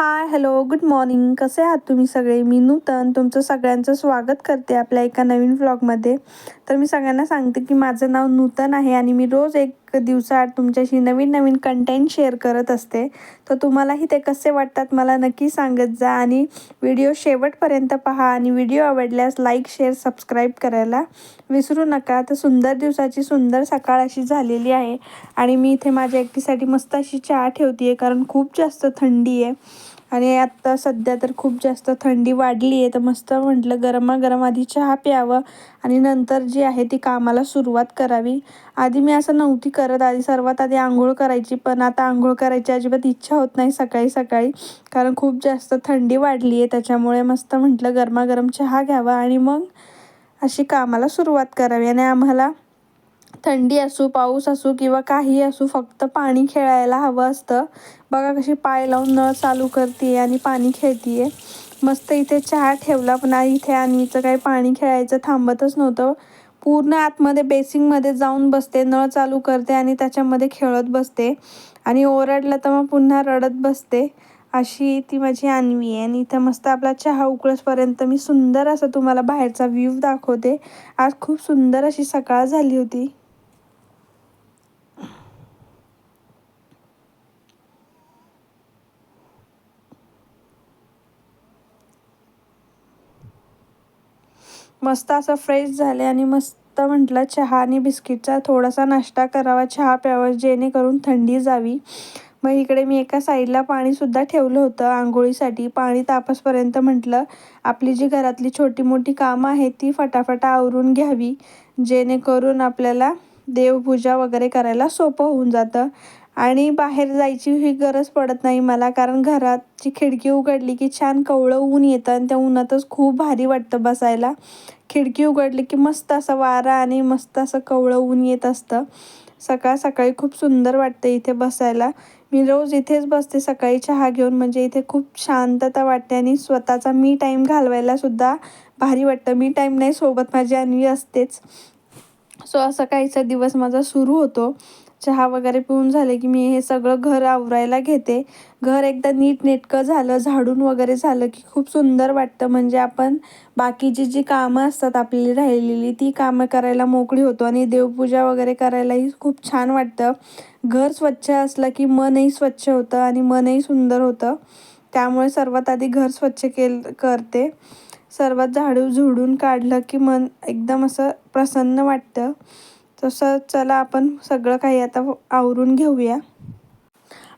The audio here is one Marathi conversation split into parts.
हाय हॅलो गुड मॉर्निंग कसे आहात तुम्ही सगळे? मी नूतन. तुमचं सगळ्यांचं स्वागत करते आपल्या एका नवीन व्लॉगमध्ये तर मी सगळ्यांना सांगते की माझं नाव नूतन आहे आणि मी रोज एक दिवसाआड तुमच्याशी नवीन नवीन कंटेंट शेअर करत असते. तर तुम्हालाही ते कसे वाटतात मला नक्की सांगत जा आणि व्हिडिओ शेवटपर्यंत पहा आणि व्हिडिओ आवडल्यास लाईक शेअर सबस्क्राईब करायला विसरू नका. तर सुंदर दिवसाची सुंदर सकाळ अशी झालेली आहे आणि मी इथे माझ्या एकटीसाठी मस्त अशी चहा ठेवते आहे कारण खूप जास्त थंडी आहे. आणि आत्ता सध्या तर खूप जास्त थंडी वाढली आहे तर मस्त म्हटलं गरमागरम आधी चहा प्यावं आणि नंतर जी आहे ती कामाला सुरुवात करावी. आधी मी असं नव्हती करत आधी सर्वात आधी आंघोळ करायची पण आता आंघोळ करायची अजिबात इच्छा होत नाही सकाळी सकाळी कारण खूप जास्त थंडी वाढली आहे त्याच्यामुळे मस्त म्हटलं गरमागरम चहा घ्यावा आणि मग अशी कामाला सुरुवात करावी आणि आम्हाला थंडी असू पाऊस असू किंवा काही असू फक्त पाणी खेळायला हवं असतं. बघा कशी पाय लावून नळ चालू करते आणि पाणी खेळते मस्त इथे चहा ठेवला पण इथे आणवीचं काही पाणी खेळायचं थांबतच नव्हतं. पूर्ण आतमध्ये बेसिंगमध्ये जाऊन बसते नळ चालू करते आणि त्याच्यामध्ये खेळत बसते. आणि ओरडलं तर मग पुन्हा रडत बसते. अशी ती माझी आणवी आहे आणि इथं मस्त आपला चहा उकळसपर्यंत मी सुंदर असं तुम्हाला बाहेरचा व्ह्यू दाखवते. आज खूप सुंदर अशी सकाळ झाली होती. मस्त असं फ्रेश झाले आणि मस्त म्हटलं चहा आणि बिस्किटचा थोडासा नाश्ता करावा चहा प्यावा जेणेकरून थंडी जावी. मग इकडे मी एका साईडला पाणीसुद्धा ठेवलं होतं आंघोळीसाठी. पाणी तापसपर्यंत म्हटलं आपली जी घरातली छोटी मोठी कामं आहेत ती फटाफट आवरून घ्यावी जेणेकरून आपल्याला देवपूजा वगैरे करायला सोपं होऊन जातं. आणि बाहेर जायची ही गरज पडत नाही मला कारण घराची खिडकी उघडली की छान कवळं ऊन येतं आणि त्या उन्हातच खूप भारी वाटतं बसायला. खिडकी उघडली की मस्त असं वारा आणि मस्त असं कवळं ऊन येत असतं. सकाळ सकाळी खूप सुंदर वाटतं इथे बसायला. मी रोज इथेच बसते सकाळी चहा घेऊन म्हणजे इथे खूप शांतता वाटते आणि स्वतःचा मी टाईम घालवायलासुद्धा भारी वाटतं. मी टाईम नाही सोबत माझी अन्वी असतेच. सो असं काहीचा दिवस माझा सुरू होतो. चहा वगैरे पिऊन झाले की मी हे सगळं घर आवरायला घेते. घर एकदा नीट नेटकं झालं झाडून वगैरे झालं की खूप सुंदर वाटतं. म्हणजे आपण बाकीची जी कामं असतात आपली राहिलेली ती कामं करायला मोकळी होतो आणि देवपूजा वगैरे करायलाही खूप छान वाटतं. घर स्वच्छ असलं की मनही स्वच्छ होतं आणि मनही सुंदर होतं. त्यामुळे सर्वात आधी घर स्वच्छ केल करते. सर्वात झाडू झुडून काढलं की मन एकदम असं प्रसन्न वाटतं. तसं चला आपण सगळं काही आता आवरून घेऊया.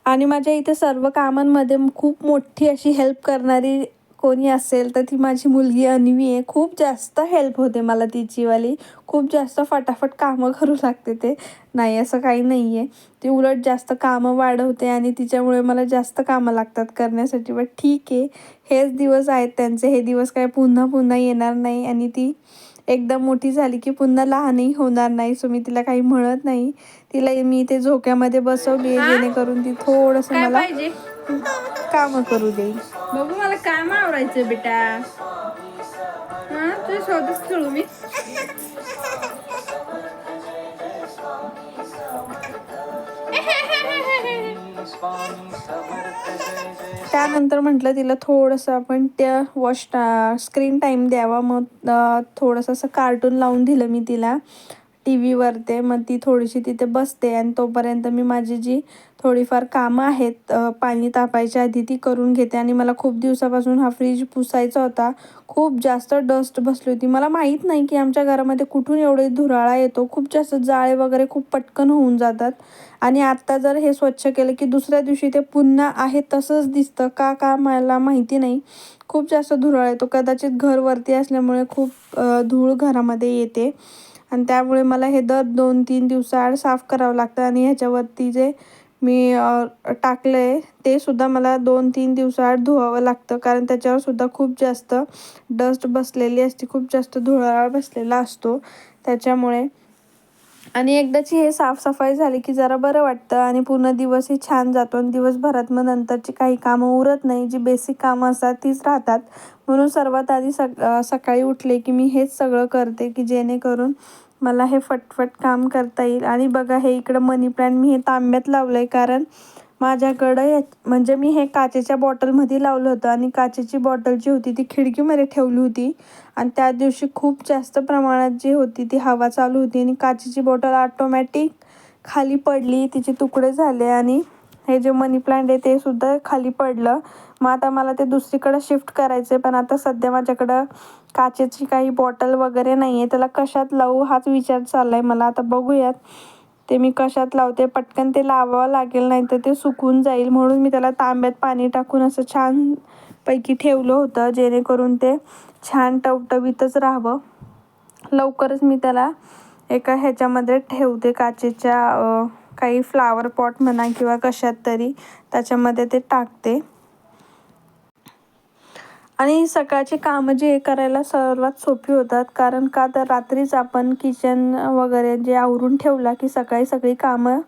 आणि माझ्या इथे सर्व कामांमध्ये खूप मोठी अशी हेल्प करणारी कोणी असेल तर ती माझी मुलगी अन्वी आहे. खूप जास्त हेल्प होते मला तिचीवाली. खूप जास्त फटाफट कामं करू लागते ते. नाही असं काही नाही आहे ती उलट जास्त कामं वाढवते आणि तिच्यामुळे मला जास्त कामं लागतात करण्यासाठी. बट ठीक आहे. हेच दिवस आहेत त्यांचे. हे दिवस काय पुन्हा पुन्हा येणार नाही आणि ती एकदम मोठी झाली की पुन्हा लहानही होणार नाही. सो मी तिला काही म्हणत नाही. तिला मी ते झोक्यामध्ये बसवली आहे जेणेकरून ती थोडंसं मला कामं करू देईल बघू मला काम आवरायचं बेटा. हा तुझ्या सोबतच खेळू मी. त्यानंतर म्हटलं तिला थोडंसं आपण त्या वॉश स्क्रीन टाईम द्यावा मग थोडंसं असं कार्टून लावून दिलं मी तिला. टी व्हीवर ते मग ती थोडीशी तिथे बसते आणि तोपर्यंत मी माझी जी थोडीफार कामं आहेत पाणी तापायच्या आधी ती करून घेते. आणि मला खूप दिवसापासून हा फ्रीज पुसायचा होता. खूप जास्त डस्ट बसली होती. मला माहीत नाही की आमच्या घरामध्ये कुठून एवढे धुराळा येतो. खूप जास्त जाळे वगैरे खूप पटकन होऊन जातात. आणि आत्ता जर हे स्वच्छ केलं की दुसऱ्या दिवशी ते पुन्हा आहे तसंच दिसतं. का का मला माहिती नाही. खूप जास्त धुराळा येतो. कदाचित घर वरती असल्यामुळे खूप धूळ घरामध्ये येते. आणि त्यामुळे मला हे दर दोन तीन दिवसाआड साफ करावं लागतं आणि ह्याच्यावरती जे मी टाकलं आहे ते सुद्धा मला दोन तीन दिवसाआड धुवावं लागतं. कारण त्याच्यावर सुद्धा खूप जास्त डस्ट बसलेली असते खूप जास्त धुळाळ बसलेला असतो. त्याच्यामुळे आणि एकदाची हे साफसफाई झाली की जरा बरं वाटतं आणि पूर्ण दिवसही छान जातो आणि दिवसभरात मग नंतरची काही कामं उरत नाही जी बेसिक कामं असतात तीच राहतात. म्हणून सर्वात आधी सक सकाळी उठले की मी हेच सगळं करते की जेणेकरून मला हे फटफट काम करता येईल. आणि बघा हे इकडं मनी प्लॅन मी हे तांब्यात लावलं आहे कारण माझ्याकडं म्हणजे मी हे काचेच्या बॉटलमध्ये लावलं होतं आणि काचेची बॉटल जी होती ती खिडकीमध्ये ठेवली होती. आणि त्या दिवशी खूप जास्त प्रमाणात जी होती ती हवा चालू होती आणि काचेची बॉटल ऑटोमॅटिक खाली पडली. तिचे तुकडे झाले आणि हे जे मनी प्लांट आहे ते सुद्धा खाली पडलं. मग आता मला ते दुसरीकडं शिफ्ट करायचं आहे पण आता सध्या माझ्याकडं काचेची काही बॉटल वगैरे नाही आहे त्याला कशात लावू हाच विचार चालला आहे मला. आता बघूयात. ते मी कशात लावते? पटकन ते लावावं लागेल नाही तर ते सुकून जाईल. म्हणून मी त्याला तांब्यात पाणी टाकून असं छान पैकी ठेवलं होतं जेणेकरून ते छान टवटवीतच राहावं. लवकरच मी त्याला एका ह्याच्यामध्ये ठेवते काचेच्या काही फ्लावर पॉट म्हणा किंवा कशात तरी त्याच्यामध्ये ते टाकते. आणि सकाळची कामं जे करायला सर्वात सोपी होतात. कारण का तर रात्रीच आपण किचन वगैरे जे आवरून ठेवला की सकाळी सगळी कामं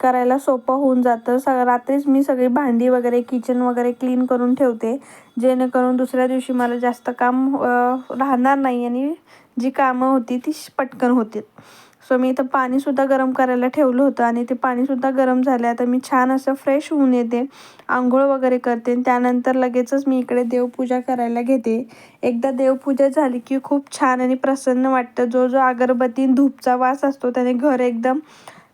करायला सोपं होऊन जातं. स रात्रीच मी सगळी भांडी वगैरे किचन वगैरे क्लीन करून ठेवते. जेणेकरून दुसऱ्या दिवशी मला जास्त काम राहणार नाही आणि जी कामं होती ती श- पटकन होतील. सो मी इथं पाणीसुद्धा गरम करायला ठेवलं होतं आणि ते पाणीसुद्धा गरम झालं आता मी छान असं फ्रेश होऊन येते. आंघोळ वगैरे करते. आणि त्यानंतर लगेचच मी इकडे देवपूजा करायला घेते. एकदा देवपूजा झाली की खूप छान आणि प्रसन्न वाटतं. जो जो अगरबत्ती आणि धूपचा वास असतो त्याने घर एकदम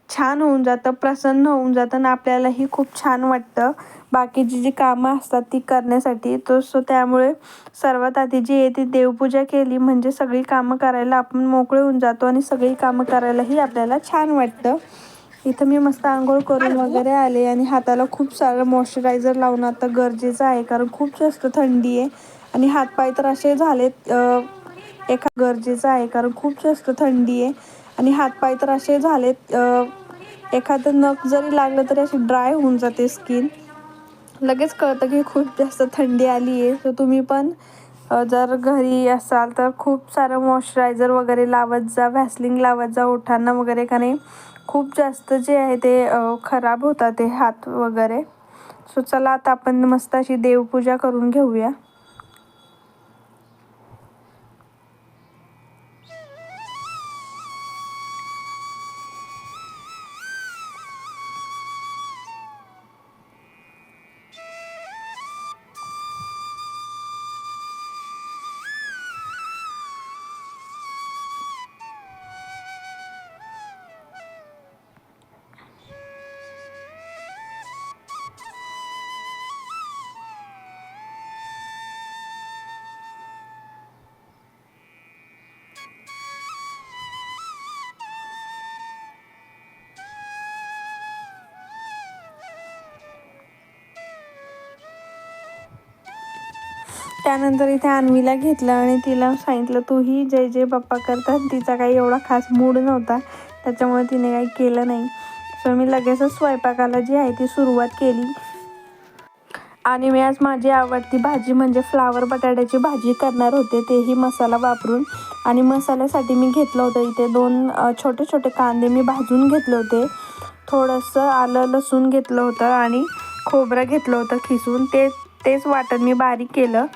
छान होऊन जातं प्रसन्न होऊन जातं आणि आपल्यालाही खूप छान वाटतं. बाकीची जी कामं असतात ती करण्यासाठी तो सो त्यामुळे सर्वात आधी जी आहे ती देवपूजा केली. म्हणजे सगळी कामं करायला आपण मोकळे होऊन जातो आणि सगळी कामं करायलाही आपल्याला छान वाटतं. इथं मी मस्त आंघोळ करून वगैरे आले आणि हाताला खूप सारं मॉइश्चरायझर लावणं आता गरजेचं आहे कारण खूप जास्त थंडी आहे. आणि हातपाय तर असे झालेत एका गरजेचं आहे कारण खूप जास्त थंडी आहे. आणि हातपाय तर असे झालेत एखादं नख जरी लागलं तरी अशी ड्राय होऊन जाते स्किन लगेच कळतं की खूप जास्त थंडी आली आहे. तर तुम्ही पण जर घरी असाल तर खूप सारं मॉइश्चरायझर वगैरे लावत जा व्हॅसलिंग लावत जा ओठांना वगैरे. का नाही खूप जास्त जे आहे ते खराब होतात ते हात वगैरे. सो चला आता आपण मस्त अशी देवपूजा करून घेऊया. त्यानंतर इथे अन्वीला घेतलं आणि तिला सांगितलं तूही जय जय बाप्पा करतात तिचा काही एवढा खास मूड नव्हता. त्याच्यामुळे तिने काही केलं नाही. सो मी लगेचच स्वयंपाकाला जी आहे ती सुरुवात केली. आणि मी आज माझी आवडती भाजी म्हणजे फ्लावर बटाट्याची भाजी करणार होते. तेही मसाला वापरून. आणि मसाल्यासाठी मी घेतलं होतं. इथे दोन छोटे छोटे कांदे मी भाजून घेतले होते. थोडंसं आलं लसूण घेतलं होतं आणि खोबरं घेतलं होतं खिसून. ते तेच वाटण मी बारीक केलं.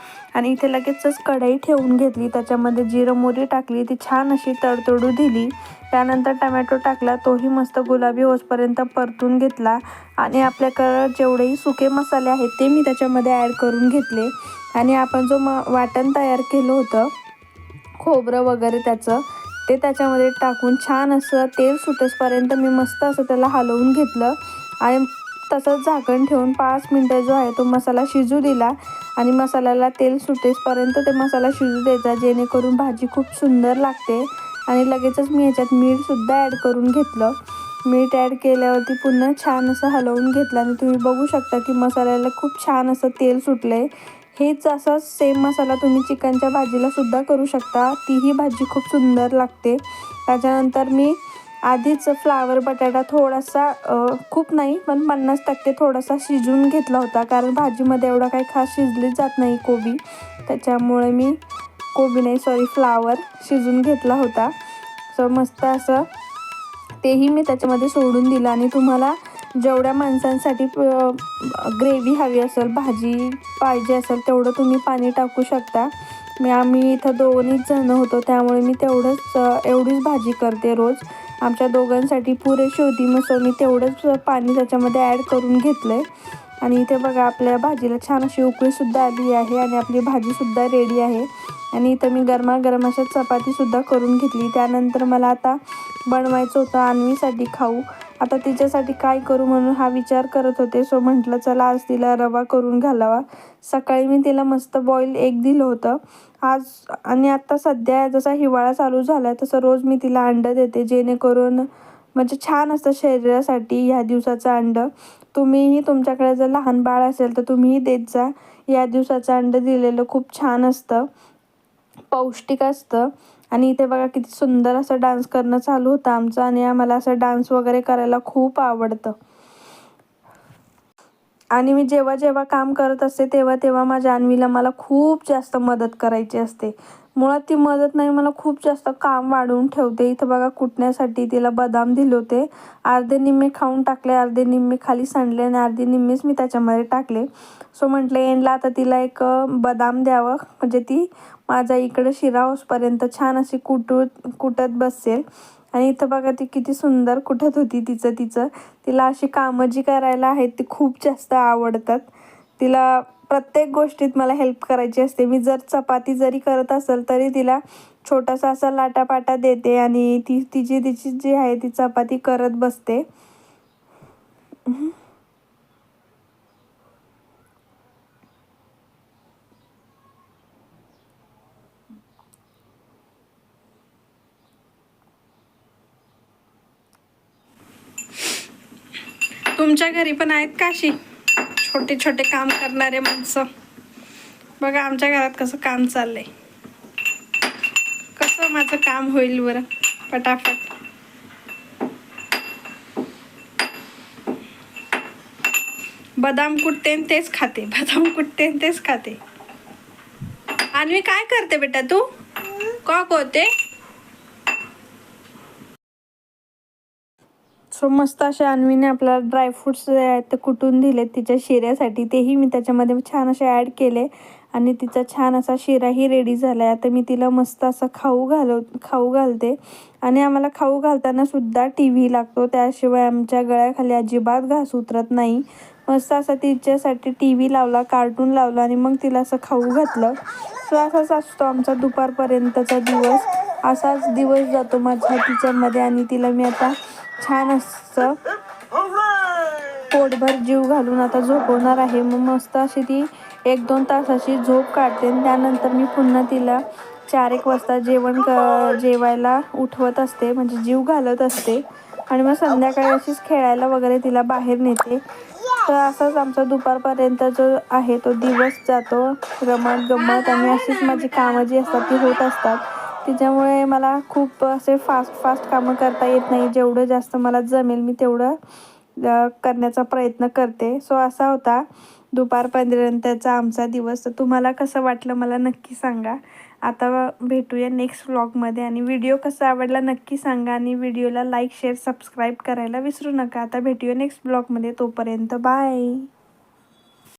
आणि इथे लगेचच कढई ठेवून घेतली. त्याच्यामध्ये जिरं मोरी टाकली. ती छान अशी तडतडू दिली. त्यानंतर टमॅटो टाकला. तोही मस्त गुलाबी होसपर्यंत परतून घेतला. आणि आपल्याकडं जेवढेही सुके मसाले आहेत ते मी त्याच्यामध्ये ॲड करून घेतले. आणि आपण जो म वाटण तयार केलं होतं खोबरं वगैरे त्याचं ते त्याच्यामध्ये टाकून छान असं तेल सुटेसपर्यंत मी मस्त असं त्याला हलवून घेतलं. आणि तसंच झाकण ठेवून पाच मिनटं जो आहे तो मसाला शिजू दिला. आणि मसाल्याला तेल सुटेसपर्यंत ते मसाला शिजू द्यायचा जेणेकरून भाजी खूप सुंदर लागते. आणि लगेचच मी ह्याच्यात मीठसुद्धा ॲड करून घेतलं. मीठ ॲड केल्यावरती पुन्हा छान असं हलवून घेतलं आणि तुम्ही बघू शकता की मसाल्याला खूप छान असं तेल सुटलं आहे हेच असं सेम मसाला तुम्ही चिकनच्या भाजीला सुद्धा करू शकता. तीही भाजी खूप सुंदर लागते. त्याच्यानंतर मी आधीच फ्लावर बटाटा थोडासा खूप नाही पण पन्नास टक्के थोडासा शिजवून घेतला होता. कारण भाजीमध्ये एवढा काही खास शिजली जात नाही कोबी. त्याच्यामुळे मी कोबी नाही सॉरी फ्लावर शिजून घेतला होता. सो मस्त असं तेही मी त्याच्यामध्ये सोडून दिलं. आणि तुम्हाला जेवढ्या माणसांसाठी ग्रेव्ही हवी असेल भाजी पाहिजे असेल तेवढं तुम्ही पाणी टाकू शकता. मी आम्ही इथं दोन्हीच जणं होतो त्यामुळे मी तेवढंच एवढीच भाजी करते रोज. आमच्या दोघांसाठी पुरेशी होती मग सो मी तेवढंच पाणी त्याच्यामध्ये ॲड करून घेतलं आहे आणि इथे बघा आपल्या भाजीला छान अशी उकळीसुद्धा आली आहे आणि आपली भाजीसुद्धा रेडी आहे. आणि इथं मी गरमागरम अशा चपातीसुद्धा करून घेतली. त्यानंतर मला आता बनवायचं होतं आणवीसाठी खाऊ. आता तिच्यासाठी काय करू म्हणून हा विचार करत होते. सो म्हटलं चला आज तिला रवा करून घालावा. सकाळी मी तिला मस्त बॉईल एक दिलं होतं. आज आणि आत्ता सध्या जसा हिवाळा चालू झाला आहे तसं रोज मी तिला अंडं देते. जेणेकरून म्हणजे छान असतं शरीरासाठी ह्या दिवसाचं अंडं. तुम्हीही तुमच्याकडे जर लहान बाळ असेल तर तुम्हीही देत जा. या दिवसाचं अंडं दिलेलं खूप छान असतं. पौष्टिक असतं. आणि इथे बघा किती सुंदर असं डान्स करणं चालू होतं आमचं आणि आम्हाला असं डान्स वगैरे करायला खूप आवडतं. आणि मी जेव्हा जेव्हा काम करत असते तेव्हा तेव्हा माझ्या अन्वीला मला खूप जास्त मदत करायची असते. मुळात ती मदत नाही मला खूप जास्त काम वाढवून ठेवते. इथं बघा कुटण्यासाठी तिला बदाम दिले होते. अर्धे निम्मे खाऊन टाकले अर्धे निम्मे खाली सांडले आणि अर्धे निम्मेच मी त्याच्यामध्ये टाकले. सो म्हटलं एंडला आता तिला एक बदाम द्यावं. म्हणजे ती माझा इकडं शिरा होसपर्यंत छान अशी कुटू कुटत बसेल. आणि इथं बघा ती किती सुंदर कुठत होती तिचं तिचं. तिला अशी कामं जी करायला आहेत ती खूप जास्त आवडतात. तिला प्रत्येक गोष्टीत मला हेल्प करायची असते. मी जर चपाती जरी करत असेल तरी तिला छोटासा असा लाटापाटा देते आणि ती तिची तिची जी आहे ती चपाती करत बसते. तुमच्या घरी पण आहेत काशी? छोटे छोटे काम करणारे माणसं. बघा आमच्या घरात कसं काम चाललंय. कसं माझं काम होईल बरं? पटापट. बदाम कुटते आणि तेच खाते. बदाम कुटते आणि तेच खाते. आणि मी काय करते बेटा तू? का होते? सो मस्त असे अन्वीने आपल्याला ड्रायफ्रूट्स जे आहेत ते कुटून दिले तिच्या शिऱ्यासाठी तेही मी त्याच्यामध्ये छान असे ॲड केले. आणि तिचा छान असा शिराही रेडी झाला आहे आता मी तिला मस्त असं खाऊ घालव खाऊ घालते. आणि आम्हाला खाऊ घालताना सुद्धा टी व्ही लागतो. त्याशिवाय आमच्या गळ्याखाली अजिबात घास उतरत नाही. मस्त असा तिच्यासाठी टी व्ही लावला कार्टून लावला आणि मग तिला असं खाऊ घातलं. सो असाच असतो आमचा दुपारपर्यंतचा दिवस. असाच दिवस जातो माझ्या तिच्यामध्ये आणि तिला मी आता छान असं पोटभर जीव घालून आता झोपवणार आहे. मग मस्त अशी ती एक दोन तासाची झोप काढते त्यानंतर मी पुन्हा तिला चार एक वाजता जेवण क जेवायला उठवत असते. म्हणजे जीव घालत असते. आणि मग संध्याकाळी अशीच खेळायला वगैरे तिला बाहेर नेते. तर असाच आमचा दुपारपर्यंत जो आहे तो दिवस जातो. रमत गमत आणि अशीच माझी कामं जी असतात ती होत असतात. त्याच्यामुळे मला खूप असे फास्ट फास्ट कामं करता येत नाही. जेवढं जास्त मला जमेल मी तेवढं करण्याचा प्रयत्न करते. सो असा होता दुपार पंधरानंतरचा आमचा दिवस. तर तुम्हाला कसं वाटलं मला नक्की सांगा. आता भेटूया नेक्स्ट व्लॉगमध्ये आणि व्हिडिओ कसा आवडला नक्की सांगा. आणि व्हिडिओला लाईक शेअर सबस्क्राईब करायला विसरू नका. आता भेटूया नेक्स्ट ब्लॉगमध्ये तोपर्यंत बाय